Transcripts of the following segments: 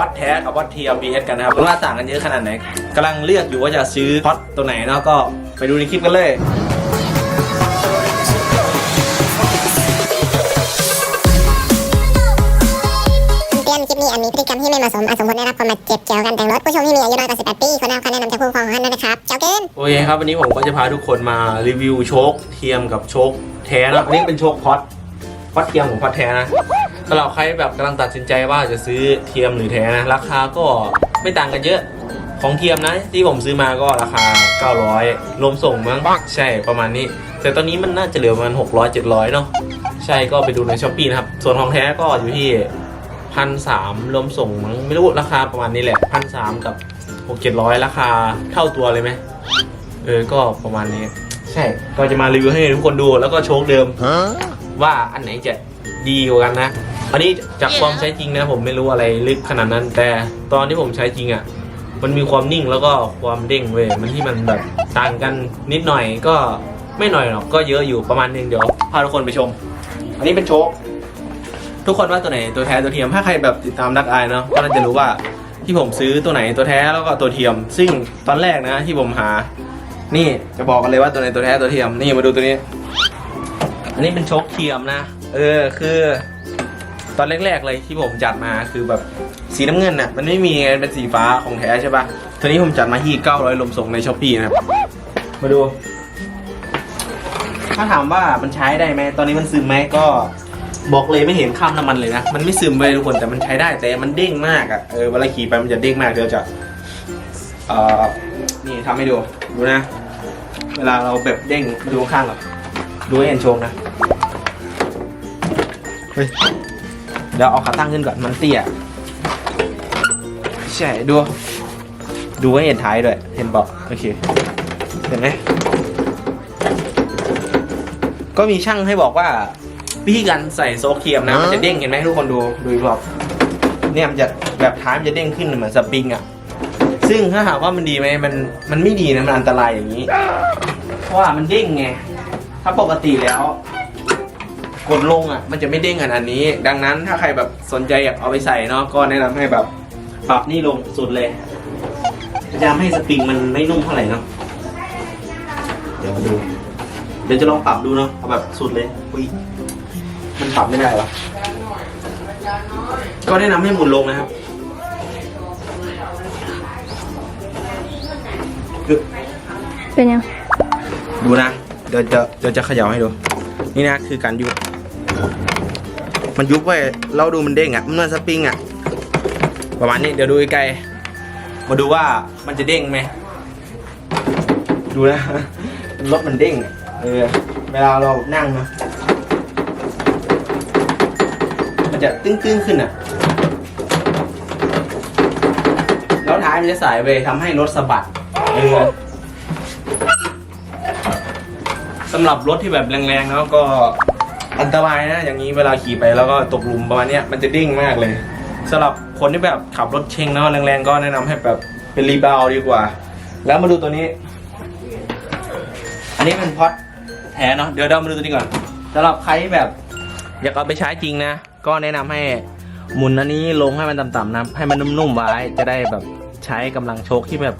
วัดแท้กับวัดเทียม BS กันนะครับว่าต่างกันเยอะขนาดไหนกำลังเลือกอยู่ว่าจะซื้อพอดตัวไหนเนาะก็ไปดูในคลิปกันเลยเตือนคลิปนี้อาจมีพฤติกรรมที่ไม่เหมาะสมอาจสมควรได้รับความบาดเจ็บเกี่ยวกับการแต่งรถผู้ชมที่มีอายุน้อยกว่า18ปีควรได้รับคำแนะนำจากผู้ปกครองของท่านด้วยนะครับเจ้าเกินโอเคครับวันนี้ผมก็จะพาทุกคนมารีวิวโชคเทียมกับโชคแท้นะอันนี้เป็นโชคพอด พอดเทียมของพอดแท้นะสำหรับใครแบบกำลังตัดสินใจว่าจะซื้อเทียมหรือแท้นะราคาก็ไม่ต่างกันเยอะของเทียมนะ ที่ผมซื้อมาก็ราคา 900รวมส่งมั้งใช่ประมาณนี้ แต่ตอนนี้มันน่าจะเหลือประมาณ600 700 เนาะใช่ก็ไปดูในช้อปปี้นะครับ ส่วนของแท้ก็อยู่ที่พันสามรวมส่งมั้งไม่รู้ราคาประมาณนี้แหละพันสามกับหกเจ็ดร้อยราคาเท่าตัวเลยไหมเออก็ประมาณนี้ ใช่ก็จะมารีวิวให้ทุกคนดูแล้วก็โชคเดิม ว่าอันไหนจะดีกว่ากันนะ อันนี้จากความใช้จริงนะผมไม่รู้อะไรลึกขนาดนั้น แต่ตอนที่ผมใช้จริงอะ่ะมันมีความนิ่งแล้วก็ความเด้งเว้ยมันที่มันแบบต่างกันนิดหน่อยก็ไม่หน่อยหรอกก็เยอะอยู่ประมาณนึงเดี๋ยวพาทุกคนไปชม อันนี้เป็นโชคทุกคนว่าตัวไหนตัวแท้ตัวเทียมถ้าใครแบบติดตามดักไอเนาะก็น่าจะรู้ว่าที่ผมซื้อตัวไหนตัวแท้แล้วก็ตัวเทียม ซึ่งตอนแรกนะที่ผมหา นี่จะบอกกันเลยว่าตัวไหนตัวแท้ตัวเทียมนี่มาดูตัวนี้ อันนี้เป็นโชคเทียมนะ เออคือ ตอนแรกๆเลยที่ผมจัดมาคือแบบสีน้ำเงินน่ะมันไม่มีไงเป็นสีฟ้าของแท้ใช่ปะทีนี้ผมจัดมาที่900ลมส่งในช้อปปี้นะครับ มาดู ถ้าถามว่ามันใช้ได้ไหมตอนนี้มันซึมไหมก็บอกเลยไม่เห็นข้ามน้ำมันเลยนะ มันไม่ซึมไปทุกคนแต่มันใช้ได้แต่มันเด้งมากอะ่ะเออเวลาขี่ไปมันจะเด้งมากเดี๋ยวจะเอ่อนี่ทำให้ดูดูนะ เวลาเราแบบเด้งมาดูข้างก่อนดูให้เห็นชงนะ ฮ้ยเดี๋ยวเอาขาตั้งขึ้นก่อนมันเตี้ยใช่ดู ดูให้เห็นท้ายด้วย เห็นเปล่าโอเค เห็นไหมก็มีช่างให้บอกว่าวิธีการใส่โซเคียมนะมันจะเด้งเห็นไหมทุกคนดูดูอีกรอบเนี่ยมันจะแบบท้ายมันจะเด้งขึ้นเหมือนสปริงอะซึ่งถ้าหากว่ามันดีไหมมันมันไม่ดีนะมันอันตรายอย่างนี้ เพราะว่ามันเด้งไงถ้าปกติแล้ว กดลงอะมันจะไม่เด้งขนาดนี้ ดังนั้นถ้าใครแบบสนใจอยากเอาไปใส่เนาะก็แนะนำให้แบบปรับนี่ลงสุดเลยพยายามให้สปริงมันไม่นุ่มเท่าไหร่เนาะเดี๋ยวมาดูเดี๋ยวจะลองปรับดูเนาะเอาแบบสุดเลยอุ้ยมันปรับไม่ได้วะก็แนะนำให้หมุนลงนะครับคือเป็นยัง ดูนะ เดี๋ยวจะเดี๋ยวจะเขย่าให้ดู นี่นะคือการยุบ มันยุบไว้เราดูมันเด้งอะ มันเหมือนสปริงอะ ประมาณนี้เดี๋ยวดูใกลมาดูว่ามันจะเด้งไหม ดูนะรถมันเด้ง เออ เวลาเรานั่งนะมันจะตึ้งๆขึ้นอะ แล้วท้ายมันจะสายไปทำให้รถสะบัด เออสำหรับรถที่แบบแรงๆแล้วก็ อันตรายนะ อย่างนี้เวลาขี่ไปแล้วก็ตกหลุมประมาณเนี้ยมันจะเด้งมากเลยสำหรับคนที่แบบขับรถเชงแล้วแรงๆก็แนะนำให้แบบเป็นรีบาวดีกว่า แล้วมาดูตัวนี้ อันนี้เป็นพอดแท้เนาะเดี๋ยวเรามาดูตัวนี้ก่อนสำหรับใครที่แบบ อยากเอาไปใช้จริงนะ ก็แนะนำให้หมุนอันนี้ลงให้มันต่ำๆนะให้มันนุ่มๆไว้จะได้แบบใช้กำลังโชคที่แบบ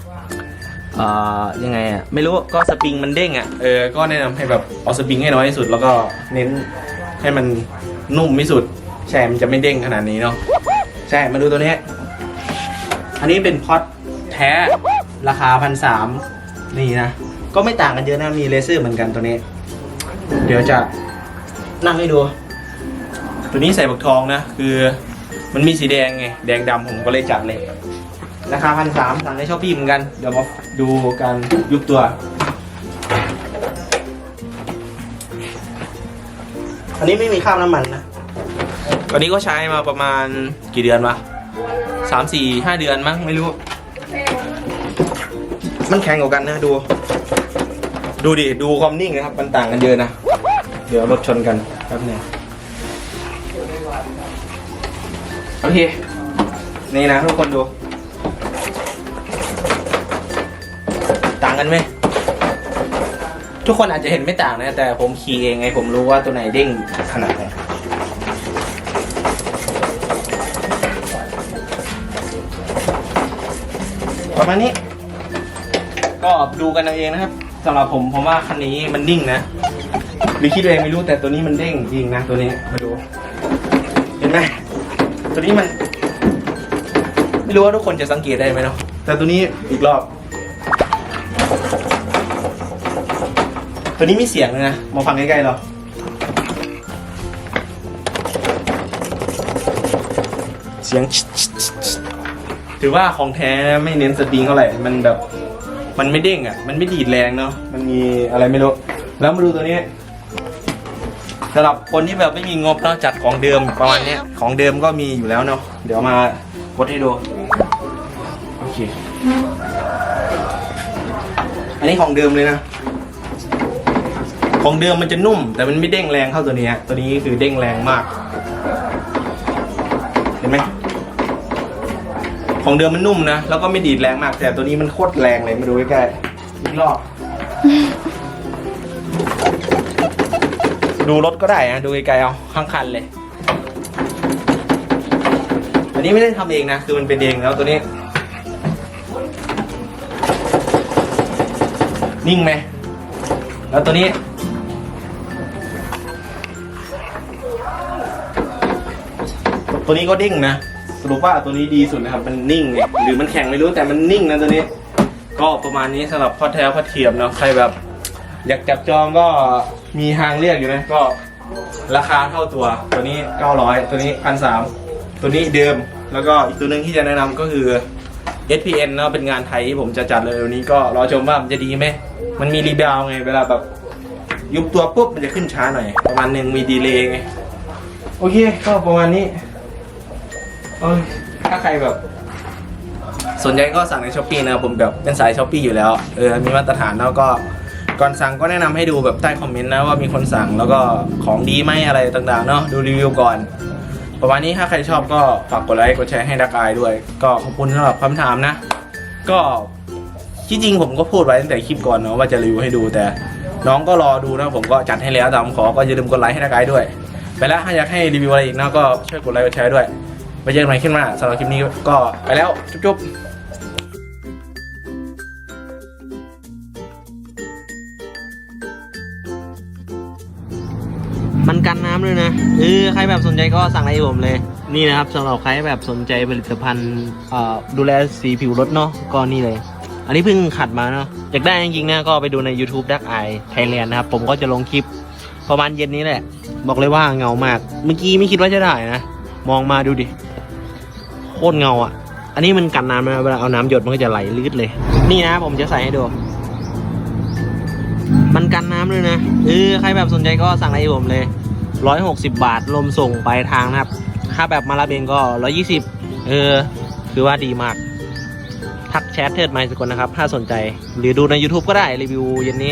เอ่อยังไงอะไม่รู้ก็สปริงมันเด้งอะเออก็แนะนำให้แบบเอาสปริงให้น้อยที่สุด แล้วก็เน้น ให้มันนุ่มที่สุดใช่มันจะไม่เด้งขนาดนี้เนาะใช่มาดูตัวนี้ อันนี้เป็นพอดแท้ราคาพันสามนี่นะ ก็ไม่ต่างกันเยอะนะมีเลเซอร์เหมือนกันตัวนี้ เดี๋ยวจะนั่งให้ดู ตัวนี้ใส่บักทองนะ คือมันมีสีแดงไง แดงดำผมก็เลยจัดเลย ราคาพันสามสั่งในช้อปปี้เหมือนกัน เดี๋ยวมาดูการยุบตัว อันนี้ไม่มีข้าวน้ำมันนะอันนี้ก็ใช้มาประมาณกี่เดือนวะสามสี่ห้าเดือนมั้งไม่รู้ มันแข็งกว่ากันนะดู ดูดิ ดูความนิ่งนะครับ มันต่างกันเยอะนะ เดี๋ยวรถชนกันแป๊บหนึงโอเค นี่นะทุกคนดู ต่างกันไหม ทุกคนอาจจะเห็นไม่ต่างนะ แต่ผมขี่เองไงผมรู้ว่าตัวไหนเด้งขนาดไหนประมาณนี้ ก็ดูกันเอาเองนะครับสำหรับผมผมว่าคันนี้มันนิ่งนะ หรือคิดเองไม่รู้แต่ตัวนี้มันเด้งจริงนะตัวนี้มาดู เห็นไหมตัวนี้มัน ไม่รู้ว่าทุกคนจะสังเกตได้ไหมเนาะแต่ตัวนี้อีกรอบ ตัวนี้มีเสียงเลยนะ มาฟังใกล้ๆเราเสียง ถือว่าของแท้ไม่เน้นสตริงเท่าไหร่ มันแบบ มันไม่เด้งอะ มันไม่ดีดแรงเนาะ มันมีอะไรไม่รู้ แล้วมาดูตัวนี้สำหรับคนที่แบบไม่มีงบเนาะจัดของเดิมประมาณเนี้ย ของเดิมก็มีอยู่แล้วเนาะ เดี๋ยวมากดให้ดู โอเค อันนี้ของเดิมเลยนะ ของเดิมมันจะนุ่ม แต่มันไม่เด้งแรงเท่าตัวนี้ฮะตัวนี้คือเด้งแรงมาก เห็นไหมของเดิมมันนุ่มนะแล้วก็ไม่ดีดแรงมาก แต่ตัวนี้มันโคตรแรงเลยมาดูใกล้ๆอีกรอบดูรถก็ได้นะดูไกลๆเอาข้างคันเลย อันนี้ไม่ได้ทำเองนะ คือมันเป็นเองแล้วตัวนี้ นิ่งไหมแล้วตัวนี้ ตัวนี้ก็เด้งนะ สรุปว่าตัวนี้ดีสุดนะครับ มันนิ่งเนี่ยหรือมันแข็งไม่รู้แต่มันนิ่งนะตัวนี้ ก็ประมาณนี้สำหรับพ่อแท้พ่อเทียมเนาะ ใครแบบ อยากจับจองก็มีทางเลือกอยู่นะ ก็ราคาเท่าตัว ตัวนี้ 900 ตัวนี้1,300ตัวนี้เดิม แล้วก็อีกตัวหนึ่งที่จะแนะนำก็คือ SPN เนาะ เป็นงานไทยที่ผมจะจัดเลยวันนี้ก็รอชมว่ามันจะดีไหม มันมีรีบาวไง เวลาแบบยุบตัวปุ๊บมันจะขึ้นช้าหน่อย ประมาณหนึ่งมีดีเลย์ไง โอเค ก็ประมาณนี้ เอ้ยถ้าใครแบบ สนใจก็สั่งในช้อปปีนะครับผมแบบเป็นสายช้อปปีอยู่แล้ว เออ มีมาตรฐานแล้วก็ก่อนสั่งก็แนะนำให้ดูแบบใต้คอมเมนต์นะว่ามีคนสั่งแล้วก็ของดีไหมอะไรต่างๆเนาะดูรีวิวก่อน ประมาณนี้ถ้าใครชอบก็ฝากกดไลค์กดแชร์ให้ดักอายด้วย ก็ขอบคุณสำหรับคำถามนะ ก็ที่จริงผมก็พูดไว้ตั้งแต่คลิปก่อนเนาะว่าจะรีวิวให้ดูแต่ น้องก็รอดูนะผมก็จัดให้แล้วแต่ผมขอก็อย่าลืมกดไลค์ให้ดักอายด้วย ไปแล้วถ้าอยากให้รีวิวอะไรอีกนะก็ช่วยกดไลค์กดแชร์ด้วย ไปเจอกันใหม่ขึ้นมาสำหรับคลิปนี้ก็ไปแล้ว จุ๊บๆมันกันน้ำด้วยนะเออใครแบบสนใจก็สั่งอะไรผมเลย นี่นะครับสำหรับใครแบบสนใจผลิตภัณฑ์ดูแลสีผิวรถเนาะก็นี่เลย อันนี้เพิ่งขัดมาเนาะอยากได้จริงๆนะก็ไปดูใน YouTube Dark Eye Thailand นะครับ ผมก็จะลงคลิปประมาณเย็นนี้แหละ บอกเลยว่าเงามาก เมื่อกี้ไม่คิดว่าจะได้นะ มองมาดูดิ คตรเงาอะ อันนี้มันกันน้ำนะเวลาเอาน้ำหยดมันก็จะไหลลื่นเลย นี่นะผมจะใส่ให้ดู มันกันน้ำด้วยนะเออใครแบบสนใจก็สั่งอะไรผมเลยร้อยหกสิบาทรวมส่งไปลายทางนะครับ ค่าแบบมารับเองก็ร้อยี่สิบเออ คือว่าดีมาก ทักแชทเทิดไมค์สกลนะครับ ถ้าสนใจ หรือดูใน YouTube ก็ได้รีวิวเย็นนี้